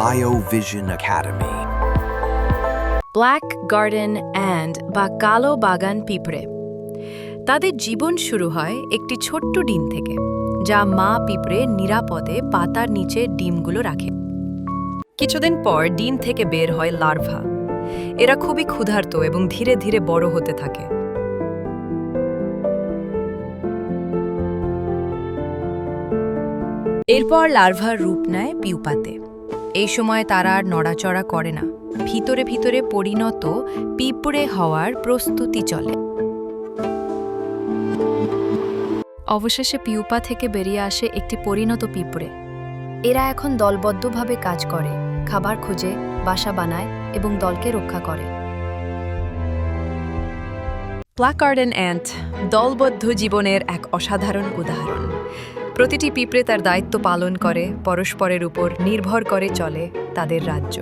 BioVision Academy. Black garden and বা কালো বাগান পিঁপড়ে তাদের জীবন শুরু হয় একটি ছোট্ট ডিম থেকে, যা মা পিঁপড়ে নিরাপদে পাতার নিচে ডিমগুলো রাখে। কিছুদিন পর ডিম থেকে বের হয় লার্ভা। এরা খুবই ক্ষুধার্ত এবং ধীরে ধীরে বড় হতে থাকে। এরপর লার্ভার রূপ নেয় পিউপাতে। এই সময় তারা আর নড়াচড়া করে না। ভিতরে ভিতরে পরিণত পিঁপড়ে হওয়ার প্রস্তুতি চলে। অবশেষে পিউপা থেকে বেরিয়ে আসে একটি পরিণত পিঁপড়ে। এরা এখন দলবদ্ধভাবে কাজ করে, খাবার খোঁজে, বাসা বানায় এবং দলকে রক্ষা করে। প্লাকার্ডেন অ্যান্ট দলবদ্ধ জীবনের এক অসাধারণ উদাহরণ। প্রতিটি পিঁপড়ে তার দায়িত্ব পালন করে, পরস্পরের উপর নির্ভর করে চলে তাদের রাজ্য।